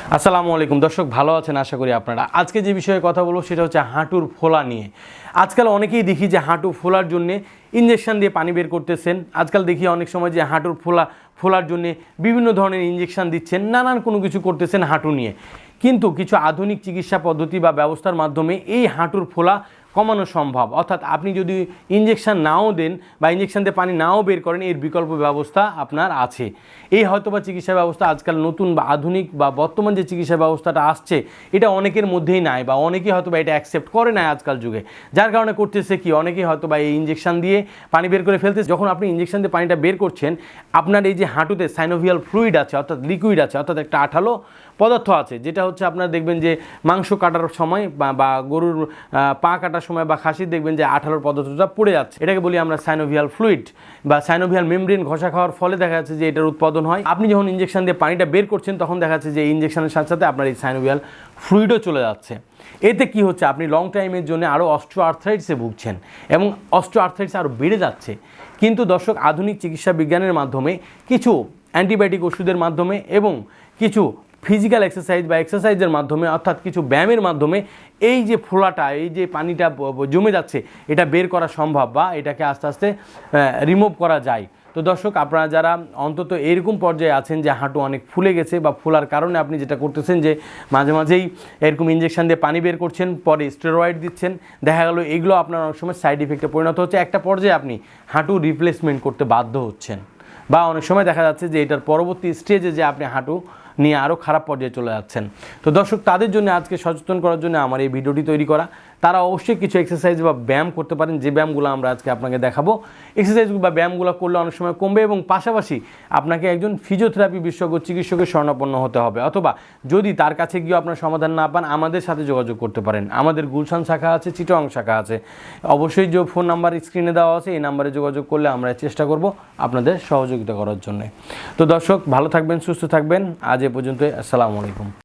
আসসালামু আলাইকুম। দর্শক, ভালো আছেন? আশা করি আপনারা। আজকে যে বিষয়ে কথা বলব সেটা হচ্ছে হাঁটুর ফোলা নিয়ে। আজকাল অনেকেই দেখি যে হাঁটু ফোলার জন্যে ইঞ্জেকশন দিয়ে পানি বের করতেছেন। আজকাল দেখি অনেক সময় যে হাঁটুর ফোলা, ফোলার জন্যে বিভিন্ন ধরনের ইঞ্জেকশন দিচ্ছেন, নানান কোনো কিছু করতেছেন হাঁটু নিয়ে। কিন্তু কিছু আধুনিক চিকিৎসা পদ্ধতি বা ব্যবস্থার মাধ্যমে এই হাঁটুর ফোলা কমানো সম্ভব। অর্থাৎ আপনি যদি ইঞ্জেকশান নাও দেন বা ইঞ্জেকশন দিয়ে পানি নাও বের করেন, এর বিকল্প ব্যবস্থা আপনার আছে। এই হয়তোবা চিকিৎসা ব্যবস্থা আজকাল নতুন বা আধুনিক বা বর্তমান যে চিকিৎসা ব্যবস্থাটা আসছে, এটা অনেকের মধ্যেই নাই বা অনেকেই হয়তো বা এটা অ্যাকসেপ্ট করে না আজকাল যুগে। যার কারণে করতেছে কি, অনেকেই হয়তো বা এই ইঞ্জেকশন দিয়ে পানি বের করে ফেলতেছে। যখন আপনি ইঞ্জেকশন দিয়ে পানিটা বের করছেন, আপনার এই যে হাঁটুতে সাইনোভিয়াল ফ্লুইড আছে, অর্থাৎ লিকুইড আছে, অর্থাৎ একটা আঠালো পদার্থ আছে, যেটা হচ্ছে আপনার দেখবেন যে মাংস কাটার সময় বা- গরুর পা কাটার সময় বা খাসির দেখবেন যে আঠালোর পদার্থটা পড়ে যাচ্ছে। এটাকে বলি আমরা সাইনোভিয়াল ফ্লুইড বা সাইনোভিয়াল মেমব্রেন ঘষা খাওয়ার ফলে দেখা যাচ্ছে যে এটার উৎপাদন হয়। আপনি যখন ইঞ্জেকশন দিয়ে পানিটা বের করছেন, তখন দেখা যাচ্ছে যে ইঞ্জেকশনের সাথে সাথে আপনার এই সাইনোভিয়াল ফ্লুইডও চলে যাচ্ছে। এতে কি হচ্ছে? আপনি লং টাইমের জন্য আরও অস্ট্রো আর্থ্রাইটিসে ভুগছেন এবং অস্ট্রো আর্থ্রাইটিস আরও বেড়ে যাচ্ছে। কিন্তু দর্শক, আধুনিক চিকিৎসা বিজ্ঞানের মাধ্যমে কিছু অ্যান্টিবায়োটিক ওষুধের মাধ্যমে এবং কিছু ফিজিক্যাল এক্সারসাইজ বা এক্সারসাইজের মাধ্যমে, অর্থাৎ কিছু ব্যায়ামের মাধ্যমে এই যে ফোলাটা, এই যে পানিটা জমে যাচ্ছে, এটা বের করা সম্ভব বা এটাকে আস্তে আস্তে রিমুভ করা যায়। তো দর্শক, আপনারা যারা অন্তত এরকম পর্যায়ে আছেন যে হাঁটু অনেক ফুলে গেছে বা ফুলার কারণে আপনি যেটা করতেছেন যে মাঝে মাঝেই এরকম ইঞ্জেকশন দিয়ে পানি বের করছেন, পরে স্টেরয়েড দিচ্ছেন, দেখা গেল এগুলো আপনার অনেক সময় সাইড ইফেক্টে পরিণত হচ্ছে। একটা পর্যায়ে আপনি হাঁটু রিপ্লেসমেন্ট করতে বাধ্য হচ্ছেন। বা অনেক সময় দেখা যাচ্ছে যে এটার পরবর্তী স্টেজে যে আপনি হাঁটু নিয়ে আরও খারাপ পর্যায়ে চলে যাচ্ছেন। তো দর্শক, তাদের জন্য আজকে সচেতন করার জন্য আমার এই ভিডিওটি তৈরি করা। তারা অবশ্যই কিছু এক্সারসাইজ বা ব্যায়াম করতে পারেন, যে ব্যায়ামগুলো আমরা আজকে আপনাকে দেখাবো। এক্সারসাইজ বা ব্যায়ামগুলো করলে অনেক সময় কমবে এবং পাশাপাশি আপনাকে একজন ফিজিওথেরাপি বিশেষজ্ঞ, চিকিৎসকের স্বর্ণাপন্ন হতে হবে। অথবা যদি তার কাছে গিয়ে আপনার সমাধান না পান, আমাদের সাথে যোগাযোগ করতে পারেন। আমাদের গুলশান শাখা আছে চিটং শাখা আছে। অবশ্যই যে ফোন নাম্বার স্ক্রিনে দেওয়া আছে, এই নাম্বারে যোগাযোগ করলে আমরা চেষ্টা করব আপনাদের সহযোগিতা করার জন্য। তো দর্শক, ভালো থাকবেন, সুস্থ থাকবেন। আজ এ পর্যন্ত আসসালামু আলাইকুম।